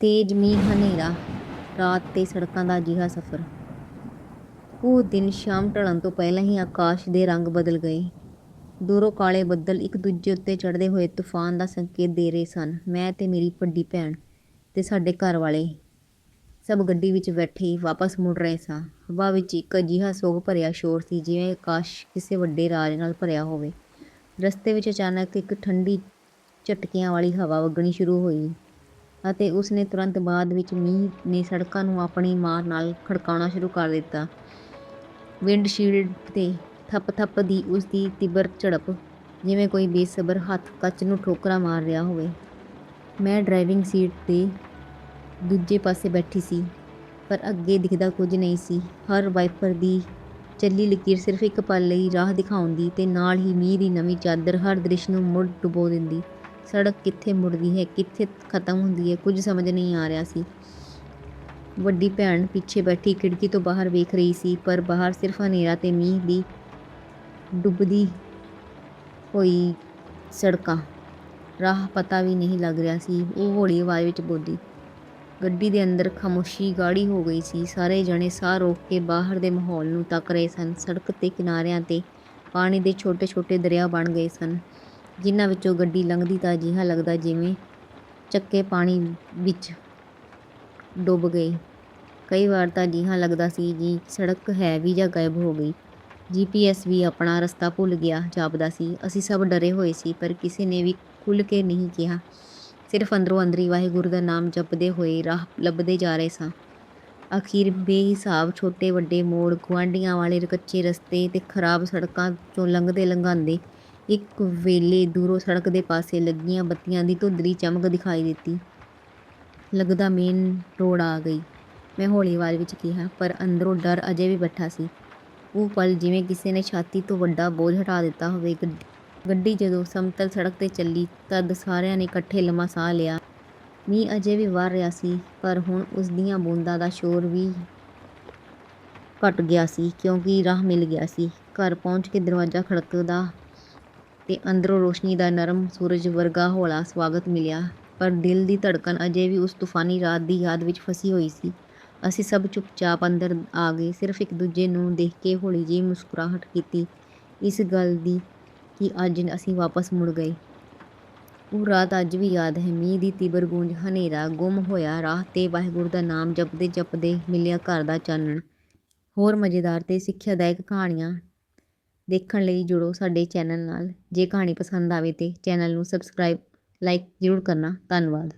ਤੇਜ਼ ਮੀਂਹ ਹਨੇਰਾ, ਰਾਤ ਤੇ ਸੜਕਾਂ ਦਾ ਅਜਿਹਾ ਸਫ਼ਰ। ਉਹ ਦਿਨ ਸ਼ਾਮ ਢਲਣ ਤੋਂ ਪਹਿਲਾਂ ਹੀ ਆਕਾਸ਼ ਦੇ ਰੰਗ ਬਦਲ ਗਏ। ਦੂਰੋਂ ਕਾਲੇ ਬੱਦਲ ਇੱਕ ਦੂਜੇ ਉੱਤੇ ਚੜ੍ਹਦੇ ਹੋਏ ਤੂਫਾਨ ਦਾ ਸੰਕੇਤ ਦੇ ਰਹੇ ਸਨ। ਮੈਂ ਤੇ ਮੇਰੀ ਵੱਡੀ ਭੈਣ ਤੇ ਸਾਡੇ ਘਰ ਵਾਲੇ ਸਭ ਗੱਡੀ ਵਿੱਚ ਬੈਠੇ ਵਾਪਸ ਮੁੜ ਰਹੇ ਸਾਂ। ਹਵਾ ਵਿੱਚ ਇੱਕ ਅਜਿਹਾ ਸੋਗ ਭਰਿਆ ਸ਼ੋਰ ਸੀ ਜਿਵੇਂ ਆਕਾਸ਼ ਕਿਸੇ ਵੱਡੇ ਰਾਜ ਨਾਲ ਭਰਿਆ ਹੋਵੇ। ਰਸਤੇ ਵਿੱਚ ਅਚਾਨਕ ਇੱਕ ਠੰਡੀ ਝਟਕਿਆਂ ਵਾਲੀ ਹਵਾ ਵਗਣੀ ਸ਼ੁਰੂ ਹੋਈ। ਅਤੇ ਉਸ ਨੇ ਤੁਰੰਤ ਬਾਅਦ ਵਿੱਚ ਮੀਂਹ ਨੇ ਸੜਕਾਂ ਨੂੰ ਆਪਣੀ ਮਾਰ ਨਾਲ ਖੜਕਾਉਣਾ ਸ਼ੁਰੂ ਕਰ ਦਿੱਤਾ। ਵਿੰਡਸ਼ੀਲਡ ਤੇ ਥੱਪ-ਥੱਪ ਦੀ ਉਸ ਦੀ ਤੀਬਰ ਝੜਪ, ਜਿਵੇਂ ਕੋਈ ਬੇਸਬਰ ਹੱਥ ਕੱਚ ਨੂੰ ਠੋਕਰਾਂ ਮਾਰ ਰਿਹਾ ਹੋਵੇ। ਮੈਂ ਡਰਾਈਵਿੰਗ ਸੀਟ ਤੇ ਦੂਜੇ ਪਾਸੇ ਬੈਠੀ ਸੀ, ਪਰ ਅੱਗੇ ਦਿਖਦਾ ਕੁਝ ਨਹੀਂ ਸੀ। ਹਰ ਵਾਈਪਰ ਦੀ ਚੱਲੀ ਲਕੀਰ ਸਿਰਫ ਇੱਕ ਪਲ ਲਈ ਰਾਹ ਦਿਖਾਉਂਦੀ ਤੇ ਨਾਲ ਹੀ ਮੀਂਹ ਦੀ ਨਵੀਂ ਚਾਦਰ ਹਰ ਦ੍ਰਿਸ਼ ਨੂੰ ਮੁੜ ਡੁਬੋ ਦਿੰਦੀ। ਸੜਕ ਕਿੱਥੇ ਮੁੜਦੀ ਹੈ, ਕਿੱਥੇ ਖਤਮ ਹੁੰਦੀ ਹੈ, ਕੁਝ ਸਮਝ ਨਹੀਂ ਆ ਰਿਹਾ ਸੀ। ਵੱਡੀ ਭੈਣ ਪਿੱਛੇ ਬੈਠੀ ਖਿੜਕੀ ਤੋਂ ਬਾਹਰ ਵੇਖ ਰਹੀ ਸੀ, ਪਰ ਬਾਹਰ ਸਿਰਫ ਹਨੇਰਾ ਤੇ ਮੀਂਹ ਦੀ ਡੁੱਬਦੀ ਹੋਈ ਸੜਕਾਂ। ਰਾਹ ਪਤਾ ਵੀ ਨਹੀਂ ਲੱਗ ਰਿਹਾ ਸੀ। ਉਹ ਹੌਲੀ ਆਵਾਜ਼ ਵਿੱਚ ਬੋਲੀ, ਗੱਡੀ ਦੇ ਅੰਦਰ ਖਾਮੋਸ਼ੀ ਗਾੜੀ ਹੋ ਗਈ ਸੀ। ਸਾਰੇ ਜਣੇ ਸਾਹ ਰੋਕ ਕੇ ਬਾਹਰ ਦੇ ਮਾਹੌਲ ਨੂੰ ਤੱਕ ਰਹੇ ਸਨ। ਸੜਕ ਤੇ ਕਿਨਾਰਿਆਂ ਤੇ ਪਾਣੀ ਦੇ ਛੋਟੇ-ਛੋਟੇ ਦਰਿਆ ਬਣ ਗਏ ਸਨ। ਜਿਨ੍ਹਾਂ ਵਿੱਚੋਂ ਗੱਡੀ ਲੰਘਦੀ ਤਾਂ ਅਜਿਹਾ ਲੱਗਦਾ ਜਿਵੇਂ ਚੱਕੇ ਪਾਣੀ ਵਿੱਚ ਡੁੱਬ ਗਏ ਕਈ ਵਾਰ ਤਾਂ ਅਜਿਹਾ ਲੱਗਦਾ ਸੀ ਜੀ ਸੜਕ ਹੈ ਵੀ ਜਾਂ ਗਾਇਬ ਹੋ ਗਈ। ਜੀਪੀਐਸ ਵੀ ਆਪਣਾ ਰਸਤਾ ਭੁੱਲ ਗਿਆ, ਜਾਪਦਾ ਸੀ। ਅਸੀਂ ਸਭ ਡਰੇ ਹੋਏ ਸੀ, ਪਰ ਕਿਸੇ ਨੇ ਵੀ ਖੁੱਲ੍ਹ ਕੇ ਨਹੀਂ ਕਿਹਾ। ਸਿਰਫ ਅੰਦਰੋਂ ਅੰਦਰੀ ਵਾਹਿਗੁਰੂ ਦਾ ਨਾਮ ਜਪਦੇ ਹੋਏ ਰਾਹ ਲੱਭਦੇ ਜਾ ਰਹੇ ਸਾਂ। ਅਖੀਰ ਬੇਹਿਸਾਬ ਛੋਟੇ ਵੱਡੇ ਮੋੜ ਗੁਆਂਢੀਆਂ ਵਾਲੇ ਕੱਚੇ ਰਸਤੇ ਤੇ ਖਰਾਬ ਸੜਕਾਂ ਚੋਂ ਲੰਘਦੇ ਲੰਘਾਉਂਦੇ ਇੱਕ ਵੇਲੇ ਦੂਰੋਂ ਸੜਕ ਦੇ ਪਾਸੇ ਲੱਗੀਆਂ ਬੱਤੀਆਂ ਦੀ ਧੁੰਦਲੀ ਚਮਕ ਦਿਖਾਈ ਦਿੱਤੀ। ਲੱਗਦਾ ਮੇਨ ਰੋਡ ਆ ਗਈ। ਮੈਂ ਹੌਲੀ ਆਵਾਜ਼ ਵਿੱਚ ਕਿਹਾ, ਪਰ ਅੰਦਰੋਂ ਡਰ ਅਜੇ ਵੀ ਬੈਠਾ ਸੀ। ਉਹ ਪਲ ਜਿਵੇਂ ਕਿਸੇ ਨੇ ਛਾਤੀ ਤੋਂ ਵੱਡਾ ਬੋਝ ਹਟਾ ਦਿੱਤਾ ਹੋਵੇ। ਗੱਡੀ ਜਦੋਂ ਸਮਤਲ ਸੜਕ ਤੇ ਚੱਲੀ, ਤਦ ਸਾਰਿਆਂ ਨੇ ਇਕੱਠੇ ਲੰਮਾ ਸਾਹ ਲਿਆ। ਮੀਂਹ ਅਜੇ ਵੀ ਵਰ ਰਿਹਾ ਸੀ, ਪਰ ਹੁਣ ਉਸ ਦੀਆਂ ਬੂੰਦਾਂ ਦਾ ਸ਼ੋਰ ਵੀ ਘਟ ਗਿਆ ਸੀ, ਕਿਉਂਕਿ ਰਾਹ ਮਿਲ ਗਿਆ ਸੀ। ਘਰ ਪਹੁੰਚ ਕੇ ਦਰਵਾਜ਼ਾ ਖੜਕਦਾ ਤੇ ਅੰਦਰੋਂ ਰੋਸ਼ਨੀ ਦਾ ਨਰਮ ਸੂਰਜ ਵਰਗਾ ਹੌਲਾ ਸਵਾਗਤ ਮਿਲਿਆ। ਪਰ ਦਿਲ ਦੀ ਧੜਕਨ ਅਜੇ ਵੀ ਉਸ ਤੂਫਾਨੀ ਰਾਤ ਦੀ ਯਾਦ ਵਿੱਚ ਫਸੀ ਹੋਈ ਸੀ। ਅਸੀਂ ਸਭ ਚੁੱਪਚਾਪ ਅੰਦਰ ਆ ਗਏ। ਸਿਰਫ ਇੱਕ ਦੂਜੇ ਨੂੰ ਦੇਖ ਕੇ ਹੌਲੀ ਜਿਹੀ ਮੁਸਕਰਾਹਟ ਕੀਤੀ। ਇਸ ਗੱਲ ਦੀ ਕਿ ਅੱਜ ਅਸੀਂ ਵਾਪਸ ਮੁੜ ਗਏ। ਉਹ ਰਾਤ ਅੱਜ ਵੀ ਯਾਦ ਹੈ। ਮੀਂਹ ਦੀ ਤੀਬਰ ਗੂੰਜ ਹਨੇਰਾ ਗੁੰਮ ਹੋਇਆ। ਰਾਹ ਤੇ ਵਾਹਿਗੁਰੂ ਦਾ ਨਾਮ ਜਪਦੇ ਜਪਦੇ ਮਿਲਿਆ ਘਰ ਦਾ ਚਾਨਣ। ਹੋਰ ਮਜ਼ੇਦਾਰ ਤੇ ਸਿੱਖਿਆਦਾਇਕ ਕਹਾਣੀਆਂ ਦੇਖਣ ਲਈ ਜੁੜੋ ਸਾਡੇ ਚੈਨਲ ਨਾਲ। ਜੇ ਕਹਾਣੀ ਪਸੰਦ ਆਵੇ ਤਾਂ ਚੈਨਲ ਨੂੰ ਸਬਸਕ੍ਰਾਈਬ, ਲਾਈਕ ਜ਼ਰੂਰ ਕਰਨਾ। ਧੰਨਵਾਦ।